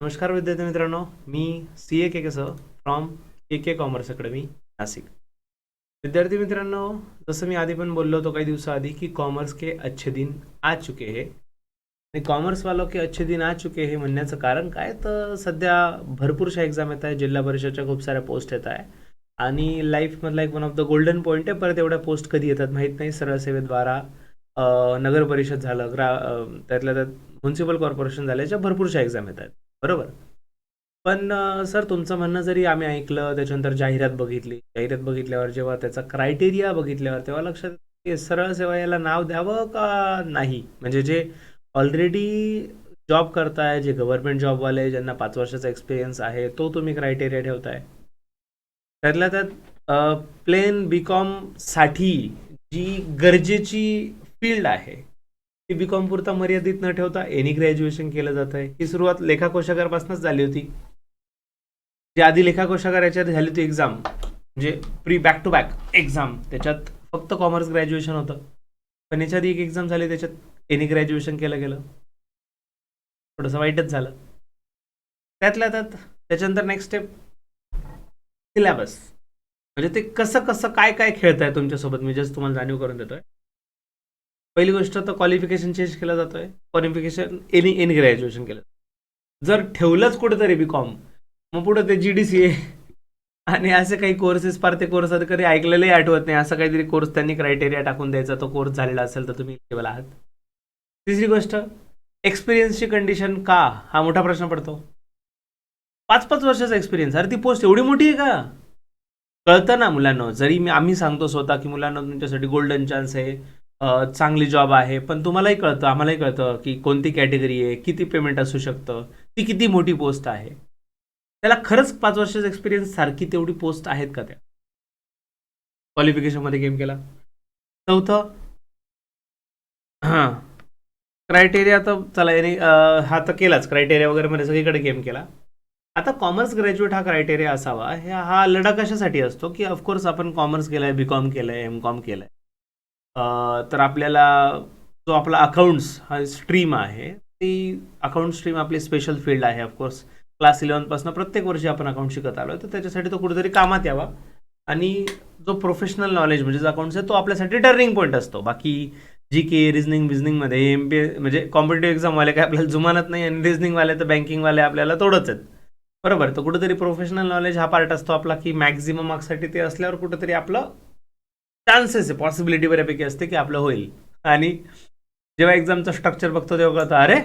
नमस्कार विद्यार्थी मित्रांनो मी C A K केसह from K K commerce academy Nashik. विद्यार्थी मित्रांनो जसं मी आधी पण बोललो होतो काही दिवसाआधी की कॉमर्स के अच्छे दिन आ चुके हे. आणि कॉमर्स वालो के अच्छे दिन आ चुके हे म्हणण्याचं कारण काय? तर सध्या भरपूरशा एक्झाम येत आहे जिल्हा परिषदच्या खूप साऱ्या पोस्ट येत आहे आणि लाईफमधला एक one of the golden point आहे परत एवढ्या पोस्ट कधी येतात माहीत नाही. सरळ सेवेद्वारा नगर परिषद झालं ग्रा त्यातल्या त्यात म्युन्सिपल कॉर्पोरेशन झाल्याच्या भरपूरशा एक्झाम येत आहेत. बरोबर. पण सर तुमचं म्हणणं जरी आम्ही ऐकलं त्याच्यानंतर जाहिरात बघितली जाहिरात बघितल्यावर जेव्हा त्याचा क्रायटेरिया बघितल्यावर तेव्हा लक्षात सरळ सेवा याला नाव द्यावं का नाही? म्हणजे जे ऑलरेडी जॉब करताय जे गव्हर्नमेंट जॉबवाले ज्यांना पाच वर्षाचा एक्सपिरियन्स आहे तो तुम्ही क्रायटेरिया ठेवताय. त्यातल्या त्यात प्लेन बी साठी जी गरजेची फील्ड आहे बी कॉम पुरता मर्यादित न ठेवता एनी ग्रॅज्युएशन केलं जात आहे. ही सुरुवात लेखा कोशागारपासूनच झाली होती. जे आधी लेखा कोशागार याच्यात झाली होती एक्झाम म्हणजे pre back to back exam त्याच्यात फक्त कॉमर्स ग्रॅज्युएशन होतं. पण याच्या आधी एक एक्झाम झाली त्याच्यात एनी ग्रॅज्युएशन केलं गेलं. थोडंसं वाईटच झालं. त्यातल्या त्यात त्याच्यानंतर नेक्स्ट स्टेप सिलॅबस म्हणजे ते कसं कसं काय काय खेळत आहे तुमच्यासोबत? मी जस्ट तुम्हाला जाणीव करून देतोय. पहिली गोष्ट तर क्वालिफिकेशन चेंज केलं जातोय. क्वालिफिकेशन एनी एन ग्रॅज्युएशन केलं जर ठेवलंच कुठेतरी बी कॉम मग पुढं ते जी डी सी ए आणि असे काही कोर्सेस फार ते कोर्स कधी ऐकलेलंही आठवत नाही. असं काहीतरी कोर्स त्यांनी क्रायटेरिया टाकून द्यायचा तो कोर्स झालेला असेल तर तुम्ही एलिजिबल आहात. तिसरी गोष्ट एक्सपिरियन्सची कंडिशन का? हा मोठा प्रश्न पडतो. पाच पाच वर्षाचा एक्सपिरियन्स अरे ती पोस्ट एवढी मोठी आहे का? कळतं ना मुलांना. जरी मी आम्ही सांगतो स्वतः की मुलांना तुमच्यासाठी गोल्डन चान्स आहे. चांगली जॉब आहे. पण तुम्हालाही कळतं आम्हालाही कळतं की कोणती कॅटेगरी आहे किती पेमेंट असू शकतं ती किती मोठी पोस्ट आहे. त्याला खरंच पाच वर्षाचा एक्सपिरियन्स सारखी तेवढी पोस्ट आहेत का त्या? क्वालिफिकेशनमध्ये गेम केला. चौथं हां. क्रायटेरिया तर चला याने हा तर केलाच. क्रायटेरिया वगैरे मध्ये सगळीकडे गेम केला. आता कॉमर्स ग्रॅज्युएट हा क्रायटेरिया असावा. ह्या हा लढा कशासाठी असतो की ऑफकोर्स आपण कॉमर्स केलं आहे बी कॉम केलं आहे एम कॉम केलं आहे तर आपल्याला जो आपला अकाउंट्स हा स्ट्रीम आहे ती अकाउंट स्ट्रीम आपली स्पेशल फील्ड आहे ऑफकोर्स क्लास इलेवनपासून प्रत्येक वर्षी आपण अकाउंट शिकत आलो तर त्याच्यासाठी तो कुठेतरी कामात यावा. आणि जो प्रोफेशनल नॉलेज म्हणजे जो अकाउंट्स आहे तो आपल्यासाठी टर्निंग पॉईंट असतो. बाकी जी के रिझनिंग बिझनिंगमध्ये एम बी म्हणजे कॉम्पिटेटिव्ह एक्झामवाले काय आपल्याला जुमानत नाही आणि रिझनिंगवाले तर बँकिंगवाले आपल्याला तोडच आहेत. बरोबर? तर कुठेतरी प्रोफेशनल नॉलेज हा पार्ट असतो आपला की मॅक्झिमम मार्क्ससाठी ते असल्यावर कुठेतरी आपलं चान्सेस आहे पॉसिबिलिटी बऱ्यापैकी असते की आपलं होईल. आणि जेव्हा एक्झामचं स्ट्रक्चर बघतो तेव्हा कळतं अरे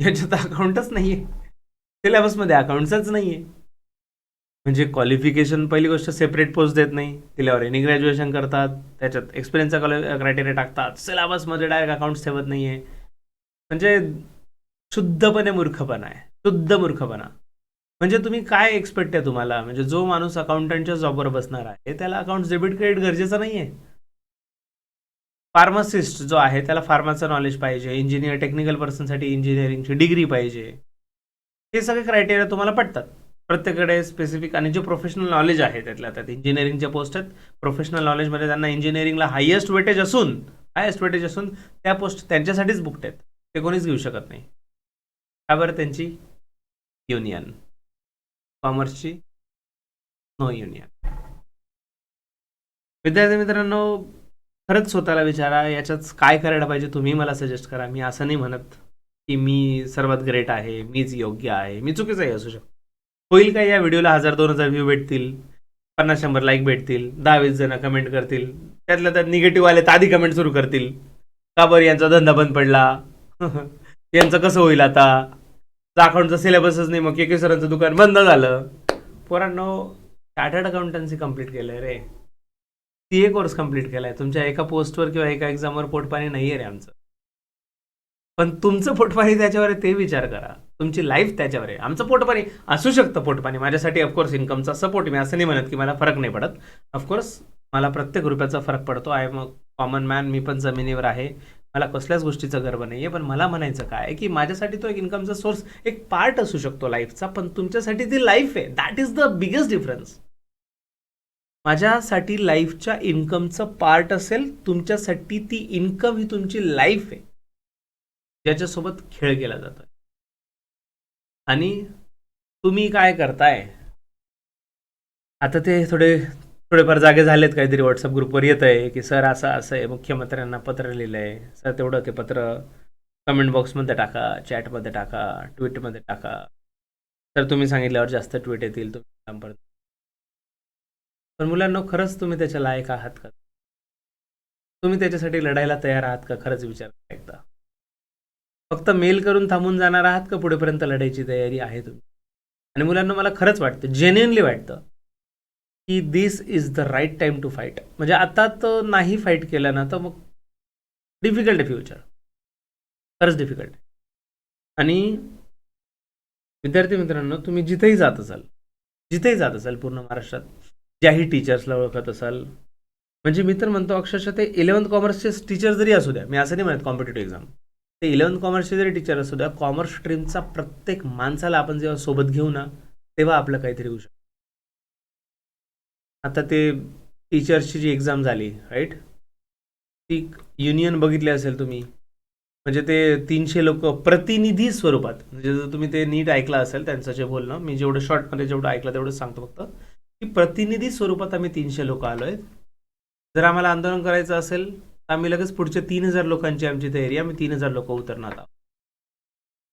याच्यात अकाउंटच नाही आहे सिलेबसमध्ये अकाउंटचाच नाही आहे म्हणजे क्वालिफिकेशन पहिली गोष्ट सेपरेट पोस्ट देत नाही. तिल्यावर एनी ग्रॅज्युएशन करतात. त्याच्यात एक्सपिरियन्सचा क्रायटेरिया टाकतात. सिलेबसमध्ये डायरेक्ट अकाउंट्स ठेवत नाही आहे म्हणजे शुद्धपणे मूर्खपणा आहे. शुद्ध मूर्खपणा. म्हणजे तुम्ही काय एक्सपेक्ट आहे तुम्हाला? म्हणजे जो माणूस अकाउंटंटच्या जॉबवर बसणार आहे त्याला अकाउंट डेबिट क्रेडिट गरजेचं नाही आहे फार्मासिस्ट जो आहे त्याला फार्माचं नॉलेज पाहिजे इंजिनियर टेक्निकल पर्सनसाठी इंजिनिअरिंगची डिग्री पाहिजे. हे सगळे क्रायटेरिया तुम्हाला पडतात प्रत्येकडे स्पेसिफिक आणि जे प्रोफेशनल नॉलेज आहे त्यातल्या त्यात. इंजिनिअरिंगच्या पोस्ट आहेत. प्रोफेशनल नॉलेजमध्ये त्यांना इंजिनिअरिंगला हायेस्ट वेटेज असून हायेस्ट वेटेज असून त्या पोस्ट त्यांच्यासाठीच बुकट आहेत. ते कोणीच घेऊ शकत नाही. त्यावर बरं त्यांची? युनियन कॉमर्सची नो युनियन विद्यार्थी मित्रांनो खरंच स्वतःला विचारा याच्यात काय करायला पाहिजे तुम्ही मला सजेस्ट करा. मी असं नाही म्हणत की मी सर्वात ग्रेट आहे मीच योग्य आहे मी चुकीचंही असू शकतो. होईल का या व्हिडिओला हजार दोन हजार व्ह्यू भेटतील पन्नास शंभर लाईक भेटतील दहा वीस जण कमेंट करतील त्यातल्या त्यात निगेटिव्ह आले तर आधी कमेंट सुरू करतील. का बरं यांचा धंदा बंद पडला? यांचं कसं होईल आता? अकाउंटचा सिलेबसच नाही मग के सरांचं दुकान बंद झालं. पोरांनो चार्टर्ड अकाउंटन्सी कंप्लीट केलंय रे. सी ए कोर्स कंप्लीट केलाय. तुमच्या एका पोस्टवर किंवा एका एक्झामवर पोटपाणी नाही आहे रे आमचं. पण तुमचं पोटपाणी त्याच्यावर आहे ते विचार करा. तुमची लाईफ त्याच्यावर आहे. आमचं पोटपाणी असू शकतं पोटपाणी. माझ्यासाठी ऑफकोर्स इन्कमचा सपोर्ट मी असं नाही म्हणत की मला फरक नाही पडत. ऑफकोर्स मला प्रत्येक रुपयाचा फरक पडतो. I am a common man मी पण जमिनीवर आहे. मला कसल्याच गोष्टीचा गर्व नाही आहे पण मला म्हणायचं काय की माझ्यासाठी तो एक इन्कमचा सोर्स एक पार्ट असू शकतो लाईफचा पण तुमच्यासाठी ती लाईफ आहे. That is the biggest difference माझ्यासाठी लाईफच्या इन्कमचं पार्ट असेल तुमच्यासाठी ती इन्कम ही तुमची लाईफ आहे. ज्याच्यासोबत खेळ केला जातो आणि तुम्ही काय करताय? आता ते थोडे थोडेफार जागे झालेत काहीतरी व्हॉट्सअप ग्रुपवर येत आहे की सर असं असं आहे. मुख्यमंत्र्यांना पत्र लिहिलं आहे सर तेवढं ते पत्र कमेंट बॉक्समध्ये टाका चॅटमध्ये टाका ट्विटमध्ये टाका. तर तुम्ही सांगितल्यावर जास्त ट्विट येतील तुम्ही पण मुलांना खरंच तुम्ही त्याच्या लायक आहात का? तुम्ही त्याच्यासाठी लढायला तयार आहात का? खरंच विचार एकदा. फक्त मेल करून थांबून जाणार आहात का? पुढेपर्यंत लढायची तयारी आहे तुम्ही आणि मुलांना मला खरंच वाटतं जेन्युनली वाटतं की this is the right time to fight म्हणजे आता तर नाही फाईट केलं ना तर मग डिफिकल्ट आहे फ्युचर खरंच डिफिकल्ट आहे. आणि विद्यार्थी मित्रांनो तुम्ही जिथेही जात असाल जिथेही जात असाल पूर्ण महाराष्ट्रात ज्याही टीचर्सला ओळखत असाल म्हणजे मी तर म्हणतो अक्षरशः ते इलेव्हन्थ कॉमर्सचे टीचर जरी असू द्या मी असं नाही म्हणत कॉम्पिटेटिव्ह एक्झाम ते इलेव्हन्थ कॉमर्सचे जरी टीचर असू द्या कॉमर्स स्ट्रीमचा प्रत्येक माणसाला आपण जेव्हा सोबत घेऊ ना तेव्हा आपलं काहीतरी होऊ शकतं. आता ते टीचर्सची जी एक्झाम झाली राईट ती युनियन बघितली असेल तुम्ही म्हणजे ते तीनशे लोक प्रतिनिधी स्वरूपात म्हणजे जर तुम्ही ते नीट ऐकलं असेल त्यांचं जे बोलणं मी जेवढं शॉर्टमध्ये जेवढं ऐकलं तेवढं सांगतो फक्त की प्रतिनिधी स्वरूपात आम्ही तीनशे लोक आलो आहेत. जर आम्हाला आंदोलन करायचं असेल तर आम्ही लगेच पुढच्या तीन हजार लोकांची आमची तयारी आम्ही तीन हजार लोक उतरणार आहोत.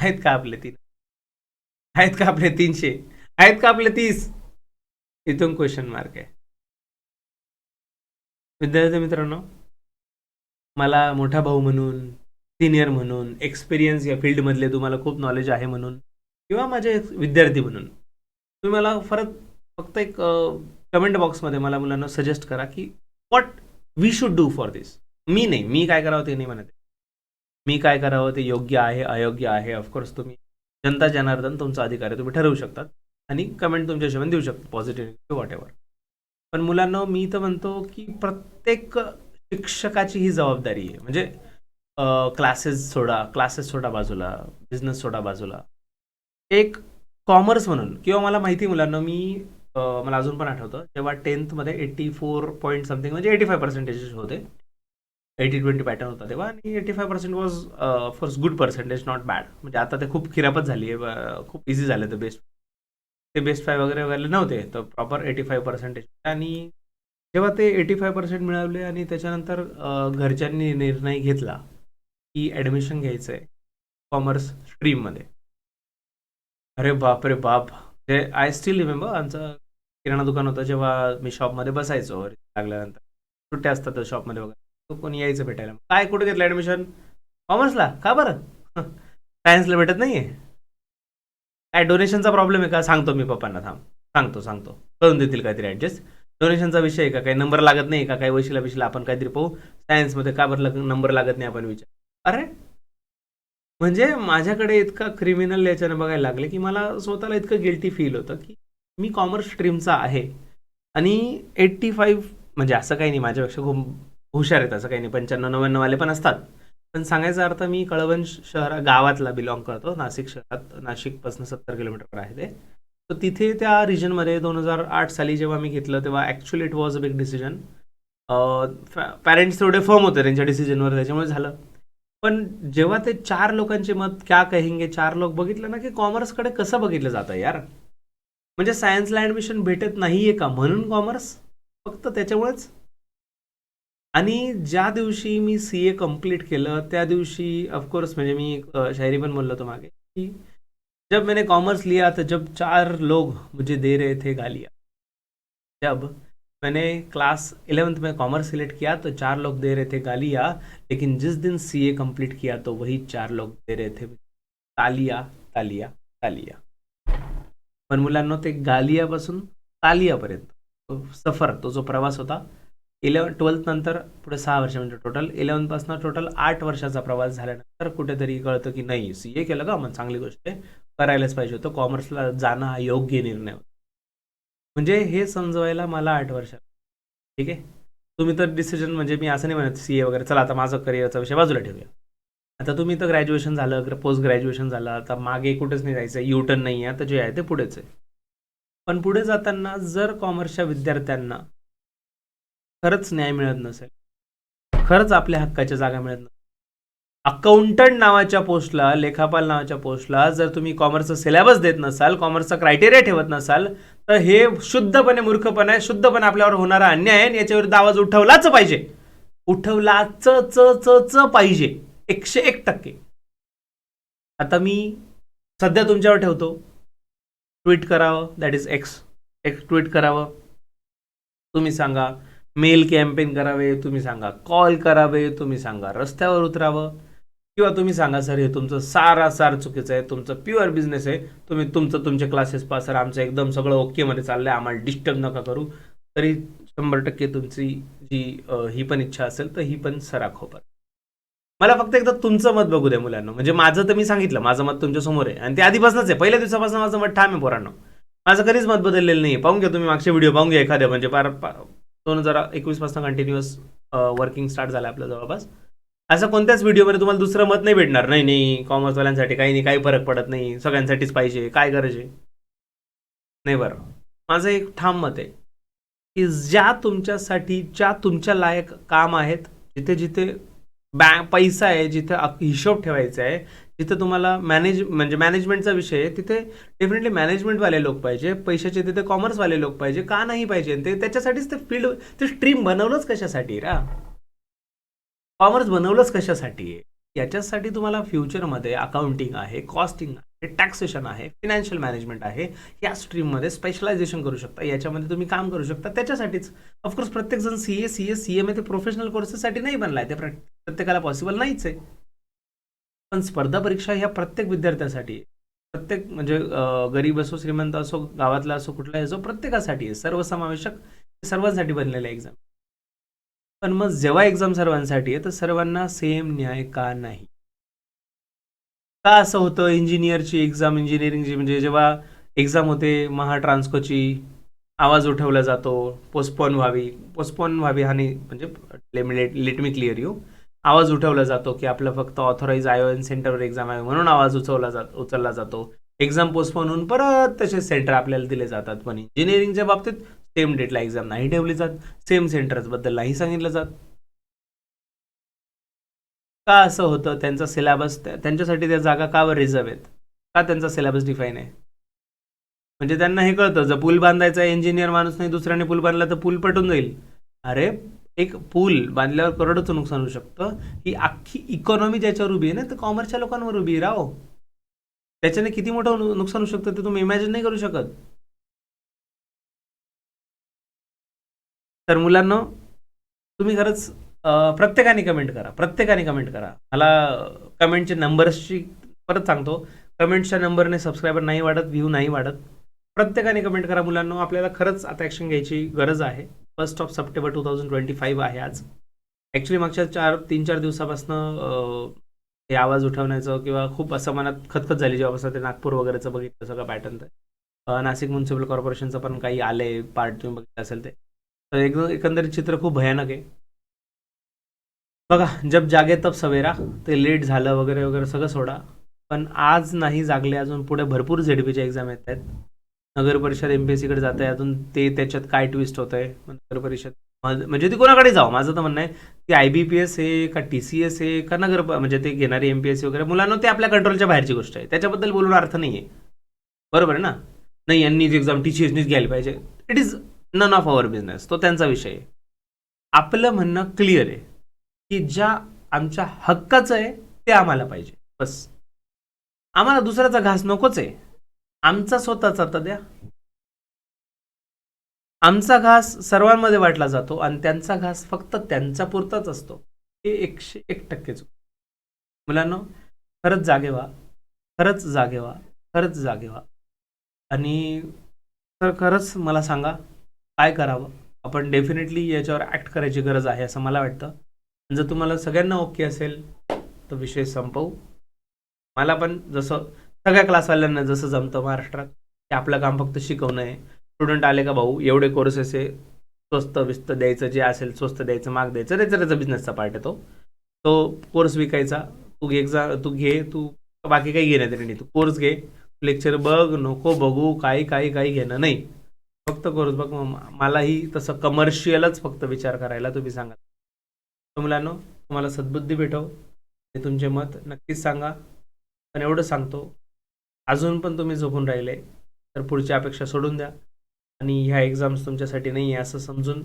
आहेत का आपले तीन? आहेत का आपले तीनशे? आहेत का आपले तीस? इथून क्वेश्चन मार्क आहे. विद्यार्थी मित्रांनो मला मोठा भाऊ म्हणून सिनियर म्हणून एक्सपिरियन्स या फील्डमधले तुम्हाला खूप नॉलेज आहे म्हणून किंवा माझे विद्यार्थी म्हणून तुम्ही मला फरक फक्त एक कमेंट बॉक्समध्ये मला मुलांना सजेस्ट करा की what we should do for this मी नाही मी काय करावं ते नाही म्हणत. मी काय करावं ते योग्य आहे अयोग्य आहे ऑफकोर्स तुम्ही जनता जनार्दन तुमचा अधिकार आहे तुम्ही ठरवू शकतात आणि कमेंट तुमच्या हिशोबाने देऊ शकता पॉझिटिव्ह वॉट एव्हर पण मुलांना मी तर म्हणतो की प्रत्येक शिक्षकाची ही जबाबदारी आहे. म्हणजे क्लासेस सोडा क्लासेस सोडा बाजूला बिझनेस सोडा बाजूला. एक कॉमर्स म्हणून किंवा मला माहिती आहे मुलांना मी मला अजून पण आठवतं जेव्हा टेन्थमध्ये एटी फोर पॉईंट समथिंग म्हणजे एटी फाय पर्सेंटेजेस होते. एटी ट्वेंटी पॅटर्न होता तेव्हा आणि eighty five percent was of course good percentage not bad म्हणजे आता ते खूप खिरापत झाली आहे खूप इझी झालं ते बेस्ट ते बेस्ट फाय वगैरे वगैरे नव्हते तर प्रॉपर एटी फाय पर्सेंटेज आणि जेव्हा ते एटी फाय पर्सेंट मिळवले आणि त्याच्यानंतर घरच्यांनी निर्णय घेतला की ॲडमिशन घ्यायचं आहे कॉमर्स स्ट्रीममध्ये अरे बाप रे बाप. ते आय स्टील रिमेंबर आमचं किराणा दुकान होतं जेव्हा मी शॉपमध्ये बसायचो लागल्यानंतर. सुट्ट्या असतात शॉपमध्ये वगैरे. तो कोणी यायचं भेटायला. काय कुठे घेतलं ॲडमिशन कॉमर्सला का बरं? सायन्सला भेटत नाही आहे काय डोनेशनचा प्रॉब्लेम आहे का? सांगतो मी पप्पांना थांब. सांगतो सांगतो. करून देतील काहीतरी ॲडजस्ट डोनेशनचा विषय आहे का? काही नंबर लागत नाही का? काही वशिला विशिला आपण काहीतरी पाहू? सायन्समध्ये का बरं नंबर लागत नाही आपण विचार? अरे! म्हणजे माझ्याकडे इतका क्रिमिनल याच्याने बघायला लागले की मला स्वतःला इतकं गिल्टी फील होतं की मी कॉमर्स स्ट्रीमचा आहे. आणि एट्टी फाईव्ह म्हणजे असं काही नाही. माझ्यापेक्षा खूप हुशार आहेत. असं काही नाही. पंच्याण्णव नव्याण्णववाले पण असतात. पण सांगायचा अर्थ मी कळवण शहरा गावातला बिलॉंग करतो. नाशिक शहरात नाशिकपासून सत्तर किलोमीटरवर आहे ते. तर तिथे त्या रिजनमध्ये दोन हजार आठ साली जेव्हा मी घेतलं तेव्हा actually it was a big decision parents थोडे फर्म होते त्यांच्या डिसिजनवर त्याच्यामुळे झालं. पण जेव्हा ते चार लोकांचे मत क्या कहेंगे चार लोक बघितलं ना की कॉमर्सकडे कसं बघितलं जातं यार? म्हणजे सायन्सला ॲडमिशन भेटत नाहीये का? म्हणून कॉमर्स फक्त त्याच्यामुळेच? आणि ज्या दिवशी मी सी ए कंप्लीट केलं त्या दिवशी ऑफकोर्स म्हणजे मी एक, शायरी पण बोललो होतो मागे की जब मैंने कॉमर्स लिया तो जब चार लोग मुझे दे रहे थे गालियाँ। जब मैंने क्लास इलेवेंथ में कॉमर्स सिलेक्ट किया तो चार लोग दे रहे थे गालियाँ लेकिन जिस दिन सी ए कंप्लीट किया तो वही चार लोग दे रहे थे तालिया तालिया तालिया। पण मुलांना ते गालियापासून तालियापर्यंत सफर तो जो प्रवास होता इलेवन ट्वेल्थ नंतर पुढे सहा वर्ष म्हणजे टोटल इलेवनपासून टोटल आठ वर्षाचा प्रवास झाल्यानंतर कुठेतरी कळतं की नाही सी ए केलं का? मग चांगली गोष्ट आहे. करायलाच पाहिजे होतं. कॉमर्सला जाणं हा योग्य निर्णय होता. म्हणजे हे समजवायला मला आठ वर्ष ठीक आहे? तुम्ही तर डिसिजन म्हणजे मी असं नाही म्हणत सी ए वगैरे चला आता माझं करिअरचा विषय बाजूला ठेवूया. आता तुम्ही तर ग्रॅज्युएशन झालं पोस्ट ग्रॅज्युएशन झालं आता मागे कुठेच नाही जायचं यू टर्न नाही आहे आता जे आहे ते पुढेच आहे. पण पुढे जाताना जर कॉमर्सच्या विद्यार्थ्यांना खरंच न्याय मिळत नसेल. खरंच आपल्या हक्काच्या जागा मिळत नसेल. अकाउंटंट नावाच्या पोस्टला लेखापाल नावाच्या पोस्टला जर तुम्ही कॉमर्सचा सिलेबस देत नसाल कॉमर्सचा क्रायटेरिया ठेवत नसाल तर हे शुद्धपणे मूर्खपणा आहे शुद्धपणे आपल्यावर होणारा अन्याय आहे याच्याविरुद्ध आवाज उठवलाच पाहिजे. उठवलाच च च च पाहिजे. एकशे एक टक्के. आता मी सध्या तुमच्यावर ठेवतो. ट्विट करावं दॅट इज एक्स एक ट्विट करावं. तुम्ही सांगा मेल कॅम्पेन करावे तुम्ही सांगा. कॉल करावे तुम्ही सांगा. रस्त्यावर उतरावं. किंवा तुम्ही सांगा सर हे तुमचं सारा सार चुकीचं आहे. तुमचं प्युअर बिझनेस आहे. तुम्ही तुमचं तुमचे क्लासेस पास सर आमचं एकदम सगळं ओकेमध्ये चाललंय. आम्हाला डिस्टर्ब नका करू. तरी शंभर टक्के तुमची जी ही पण इच्छा असेल तर ही पण सराख होणार मला फक्त एकदा तुमचं मत बघू द्या मुलांना. म्हणजे माझं तर मी सांगितलं. माझं मत तुमच्यासमोर आहे. आणि ते आधीपासूनच आहे. पहिल्या दिवसापासून माझं मत ठाम आहे पोरांनो. माझं कधीच मत बदललेलं नाही पाहून घ्या तुम्ही मागचे व्हिडिओ पाहून घ्या एखाद्या. म्हणजे पार दोन हजार एकवीसपासून कंटिन्युअस वर्किंग स्टार्ट झालं आपलं जवळपास. असं कोणत्याच व्हिडिओमध्ये तुम्हाला दुसरं मत नाही भेटणार. नाही नाही कॉमर्सवाल्यांसाठी काही नाही काही फरक पडत नाही. सगळ्यांसाठीच पाहिजे. काय गरज आहे? नाही बरं. माझं एक ठाम मत आहे की ज्या तुमच्यासाठी ज्या तुमच्या लायक काम आहेत जिथे जिथे बँक पैसा आहे जिथे हिशोब ठेवायचा आहे जिथे तुम्हाला मॅनेज म्हणजे मॅनेजमेंटचा विषय आहे. तिथे डेफिनेटली मॅनेजमेंटवाले लोक पाहिजे. पैशाचे तिथे कॉमर्सवाले लोक पाहिजे. का नाही पाहिजे? ते त्याच्यासाठीच ते फील्ड ते स्ट्रीम बनवलंच कशासाठी रा? कॉमर्स बनवलंच कशासाठी आहे? याच्यासाठी तुम्हाला फ्युचरमध्ये अकाउंटिंग आहे कॉस्टिंग आहे टॅक्सेशन आहे फिनान्शियल मॅनेजमेंट आहे. या स्ट्रीममध्ये स्पेशलायझेशन करू शकता. याच्यामध्ये तुम्ही काम करू शकता. त्याच्यासाठीच ऑफकोर्स प्रत्येकजण C A C S C M A ते प्रोफेशनल कोर्सेससाठी नाही बनलाय. ते प्रत्येकाला पॉसिबल नाहीच आहे. पण स्पर्धा परीक्षा ह्या प्रत्येक विद्यार्थ्यासाठी प्रत्येक म्हणजे गरीब असो श्रीमंत असो गावातला असो कुठलाही असो प्रत्येकासाठी आहे सर्वसमावेशक सर्वांसाठी बनलेला एक्झाम पण मग जेव्हा एक्झाम सर्वांसाठी आहे तर सर्वांना सेम न्याय का नाही? का असं होतं? इंजिनियरची एक्झाम इंजिनिअरिंगची म्हणजे जेव्हा एक्झाम होते महाट्रान्सकोची आवाज उठवला जातो पोस्टपोन व्हावी पोस्टपोन व्हावी हा म्हणजे let let me clear you आवाज उठवला जातो की आपलं फक्त ऑथोराईज आय एन सेंटरवर एक्झाम आहे म्हणून आवाज उचवला जात उचलला जातो. एक्झाम पोस्टपोन होऊन परत तसे सेंटर आपल्याला दिले जातात. पण इंजिनिअरिंगच्या बाबतीत सेम डेटला एक्झाम नाही ठेवली जात. सेम सेंटर्सबद्दल नाही सांगितलं जात. का असं होतं? त्यांचा सिलेबस त्यांच्यासाठी त्या जागा का रिझर्व आहेत? का त्यांचा सिलेबस डिफाईन आहे? म्हणजे त्यांना हे कळतं जर पूल बांधायचा इंजिनियर माणूस नाही दुसऱ्याने पूल बांधला तर पूल पटून जाईल. अरे एक पूल बांधल्यावर करोडचं नुकसान होऊ शकतं. ही अख्खी इकॉनॉमी ज्याच्यावर उभी आहे ना तर कॉमर्सच्या लोकांवर उभी आहे राव. त्याच्याने किती मोठं नुकसान होऊ शकतं ते तुम्ही इमॅजिन नाही करू शकत. तर मुलांना तुम्ही खरंच प्रत्येकाने कमेंट करा. प्रत्येकाने कमेंट करा. मला कमेंटचे नंबर्सची परत सांगतो. कमेंटच्या नंबरने सबस्क्रायबर नाही वाढत व्ह्यू नाही वाढत. प्रत्येकाने कमेंट करा मुलांना. आपल्याला खरंच आता ॲक्शन घ्यायची गरज आहे. First of September two thousand twenty five आहे आज. ॲक्च्युली मागच्या चार तीन चार दिवसापासनं हे आवाज उठवण्याचं किंवा खूप असं मनात खतखत झाली जेव्हापासून ते नागपूर वगैरेचं बघितलं सगळं पॅटर्न तर नाशिक म्युन्सिपल कॉर्पोरेशनचं पण काही आले पार्ट तुम्ही बघितलं असेल ते. तर एकदम एकंदरीत चित्र खूप भयानक आहे. बघा जब जागे तब सवेरा ते लेट झालं वगैरे वगैरे सगळं सोडा. पण आज नाही जागले अजून पुढे भरपूर झेडपीचे एक्झाम येत आहेत. नगर परिषद एम पी एस सीकडे जात आहे अजून ते त्याच्यात काय ट्विस्ट होत आहे नगर परिषद. म्हणजे ती कोणाकडे जावं? माझं तर म्हणणं आहे की आय बी पी एस आहे का टी सी एस आहे का नगर म्हणजे ते घेणारी एम पी एस सी वगैरे मुलांना ते आपल्या कंट्रोलच्या बाहेरची गोष्ट आहे. त्याच्याबद्दल बोलून अर्थ नाही आहे बरोबर आहे ना? नाही यांनीच एक्झाम टी सी एसनीच घ्यायला पाहिजे. It is none of our business तो त्यांचा विषय आहे. आपलं म्हणणं क्लिअर आहे की ज्या आमच्या हक्काचं आहे ते आम्हाला पाहिजे. बस. आम्हाला दुसऱ्याचा घास नकोच आहे. आमचा स्वतःचा तर द्या. आमचा घास सर्वांमध्ये वाटला जातो आणि त्यांचा घास फक्त त्यांच्या पुरताच असतो. हे एकशे एक टक्के चुक. मुलांना खरंच जागे व्हा. खरंच जागे व्हा. खरंच जागे व्हा. आणि तर खरंच मला सांगा काय करावं? आपण डेफिनेटली याच्यावर ॲक्ट करायची गरज आहे असं मला वाटतं. जर तुम्हाला सगळ्यांना ओके असेल तर विषय संपवू. मला पण जसं सगळ्या क्लासवाल्यांना जसं जमतं महाराष्ट्रात की आपलं काम फक्त शिकवणं आहे. स्टुडंट आले का भाऊ एवढे कोर्सेस आहे स्वस्त विस्त द्यायचं जे असेल स्वस्त द्यायचं माग द्यायचं त्याचा त्याचा बिझनेसचा पार्ट आहे तो. तो कोर्स विकायचा तू घे तू घे तू बाकी काही घेण्यात येणार नाही. तू कोर्स घे लेक्चर बघ नको बघू काही काही काही घेणं नाही. फक्त कोर्स बघ मग मलाही तसं कमर्शियलच फक्त विचार करायला तुम्ही सांगा. तर मुलांनो तुम्हाला सद्बुद्धी भेटव आणि तुमचे मत नक्कीच सांगा. पण एवढं सांगतो अजून पण तुम्ही झोपून राहिले तर पुढची अपेक्षा सोडून द्या. आणि ह्या एक्झाम्स तुमच्यासाठी नाही आहे असं समजून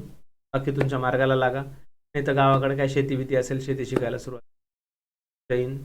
बाकी तुमच्या मार्गाला लागा. नाही तर गावाकडे काय शेती बिती असेल शेती शिकायला सुरुवात. जय हिंद.